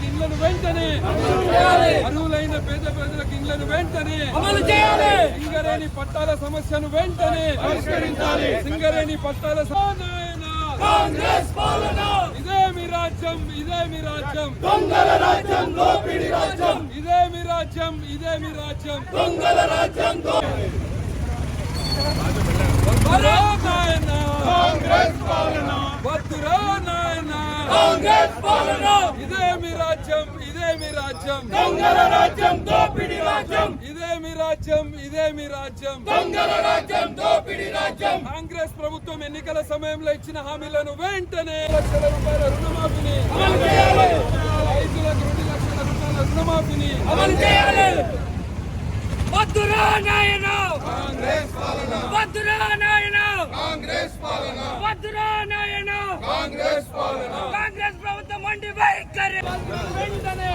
పేదలకు ఇండ్లను వెంటనే అర్హులైన పేద ప్రజలకు ఇండ్లను వెంటనే అమలు చేయాలి. సింగరేణి పట్టాల సమస్యను వెంటనే పరిష్కరించాలి. సింగరేణి పట్టాల కాంగ్రెస్ పాలన. ఇదే మీ రాజ్యం ఇదే మీ రాజ్యం. దొంగల రాజ్యం దోపిడి రాజ్యం. ఇదే రాజ్యం ఇదే రాజ్యం. దొంగల రాజ్యం కాంగ్రెస్ పాలన. ఇదే మీ రాజ్యం ఇదే మీ రాజ్యం. దొంగల రాజ్యం దోపిడి రాజ్యం. ఇదే మీ రాజ్యం ఇదే మీ రాజ్యం. దొంగల రాజ్యం దోపిడి రాజ్యం. కాంగ్రెస్ ప్రభుత్వం ఎన్నికల సమయంలో ఇచ్చిన హామీలను వెంటనే లక్షల రూపాయల రుణమాఫీని. అమలు చేయాలి. రైతులకు రెండు లక్షల రూపాయల రుణమాఫీని. అమలు చేయాలి. వద్దురా నాయన. కాంగ్రెస్ పాలన. వద్దురా నాయన. కాంగ్రెస్ పాలన. కాంగ్రెస్ ప్రభుత్వం మండి వైఖరి. వెంటనే.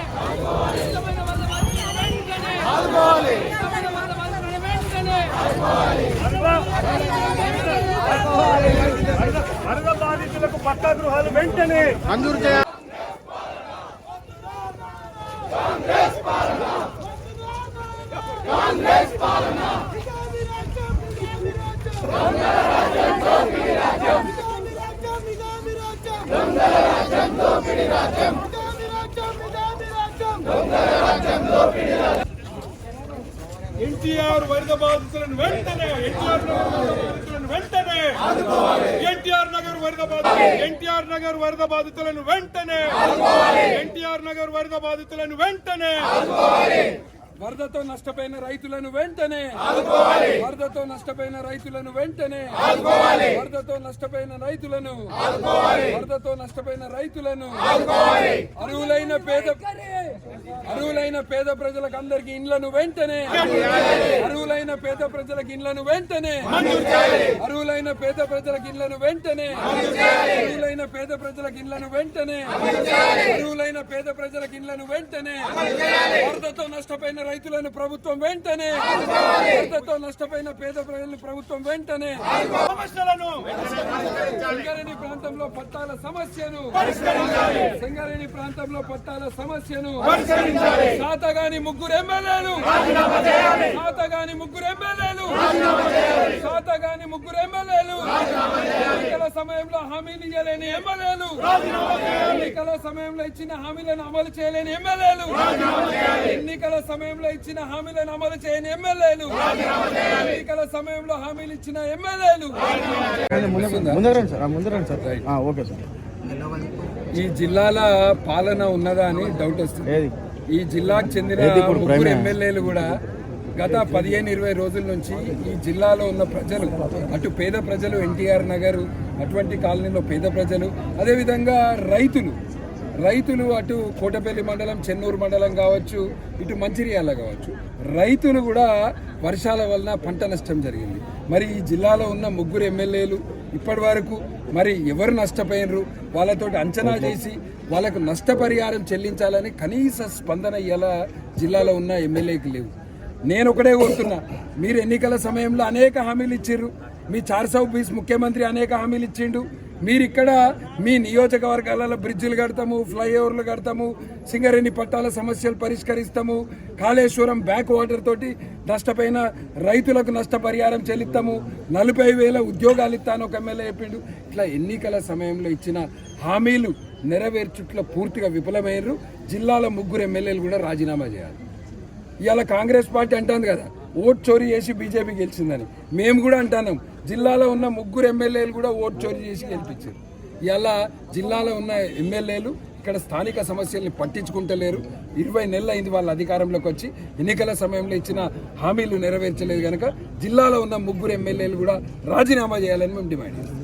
ఇష్టమైన వాళ్ళ మందిని వెంటనే. వాళ్ళ మందిని వెంటనే వరద బాధితులకు పట్టా గృహాలు వెంటనే ఎన్టీఆర్ వరద బాధితులను వెంటనే ఎన్టీఆర్ నగర్ వరద బాధితులను వెంటనే ఎన్టీఆర్ నగర్ వరద బాధితులు ఎన్టీఆర్ నగర్ వరద బాధితులను వెంటనే ఎన్టీఆర్ నగర్ వరద బాధితులను వెంటనే వరదతో నష్టపోయిన రైతులను వెంటనే వరదతో నష్టపోయిన రైతులను వెంటనే వరదతో నష్టపోయిన రైతులను వరదతో నష్టపోయిన రైతులను అర్హులైన పేద అర్హులైన పేద ప్రజలకు అందరికి ఇండ్లను వెంటనే అర్హులైన పేద ప్రజలకు ఇండ్లను వెంటనే అర్హులైన పేద ప్రజలకు ఇండ్లను వెంటనే అర్హులైన పేద ప్రజలకు ఇండ్లను వెంటనే అర్హులైన పేద ప్రజలకు ఇండ్లను వెంటనే వరదతో నష్టపోయిన రైతులను ప్రభుత్వం వెంటనే వరదతో నష్టపోయిన పేద ప్రజలను ప్రభుత్వం వెంటనే సమస్యలను సింగరేణి ప్రాంతంలో పట్టాల సమస్యను సింగరేణి ప్రాంతంలో పట్టాల సమస్యను శాతగాని ముగ్గురు ఎమ్మెల్యేలు శాతగాని ముగ్గురు ఎమ్మెల్యేలు శాతగాని ముగ్గురు ఎమ్మెల్యేలు సమయంలో హామీలు ఇవ్వలేని ఎమ్మెల్యేలు. ఎన్నికల సమయంలో ఇచ్చిన హామీలను అమలు చేయలేని ఎమ్మెల్యేలు. ఎన్నికల సమయంలో ఇచ్చిన హామీలను అమలు చేయని ఎమ్మెల్యేలు. ఎన్నికల సమయంలో హామీలు ఇచ్చిన ఎమ్మెల్యేలు. ఈ జిల్లాల పాలన ఉన్నదా అని డౌట్ వస్తుంది. ఈ జిల్లాకు చెందిన ముగ్గురు ఎమ్మెల్యేలు కూడా గత పదిహేను ఇరవై రోజుల నుంచి ఈ జిల్లాలో ఉన్న ప్రజలు అటు పేద ప్రజలు ఎన్టీఆర్ నగర్ అటువంటి కాలనీలో పేద ప్రజలు అదేవిధంగా రైతులు రైతులు అటు కోటపల్లి మండలం చెన్నూరు మండలం కావచ్చు ఇటు మంచిర్యాల కావచ్చు రైతులు కూడా వర్షాల వలన పంట నష్టం జరిగింది. మరి ఈ జిల్లాలో ఉన్న ముగ్గురు ఎమ్మెల్యేలు ఇప్పటి వరకు మరి ఎవరు నష్టపోయినరు? వాళ్ళతో అంచనా చేసి వాళ్ళకు నష్టపరిహారం చెల్లించాలని కనీస స్పందన ఇలా జిల్లాలో ఉన్న ఎమ్మెల్యేకి లేవు. నేను ఒకటే కోరుతున్నా. మీరు ఎన్నికల సమయంలో అనేక హామీలు ఇచ్చారు మీ చార్సావు బీస్ ముఖ్యమంత్రి అనేక హామీలు ఇచ్చిండు. మీరు ఇక్కడ మీ నియోజకవర్గాలలో బ్రిడ్జిలు కడతాము ఫ్లైఓవర్లు కడతాము సింగరేణి పట్టాల సమస్యలు పరిష్కరిస్తాము కాళేశ్వరం బ్యాక్ వాటర్ తోటి నష్టపోయిన రైతులకు నష్టపరిహారం చెల్లిస్తాము నలభై వేల ఉద్యోగాలు ఇస్తాను ఒక ఎమ్మెల్యే చెప్పిండు. ఇట్లా ఎన్నికల సమయంలో ఇచ్చిన హామీలు నెరవేర్చుట్లో పూర్తిగా విఫలమయ్యారు జిల్లాలో ముగ్గురు ఎమ్మెల్యేలు కూడా రాజీనామా చేయాలి. ఇవాళ కాంగ్రెస్ పార్టీ అంటుంది కదా ఓట్ చోరీ చేసి బీజేపీ గెలిచిందని. మేము కూడా అంటున్నాం. జిల్లాలో ఉన్న ముగ్గురు ఎమ్మెల్యేలు కూడా ఓట్ చోరీ చేసి గెలిపించారు. ఇవాళ జిల్లాలో ఉన్న ఎమ్మెల్యేలు ఇక్కడ స్థానిక సమస్యల్ని పట్టించుకుంటలేరు. ఇరవై నెలలు అయింది వాళ్ళ అధికారంలోకి వచ్చి ఎన్నికల సమయంలో ఇచ్చిన హామీలు నెరవేర్చలేదు కనుక జిల్లాలో ఉన్న ముగ్గురు ఎమ్మెల్యేలు కూడా రాజీనామా చేయాలని మేము డిమాండ్ చేస్తాం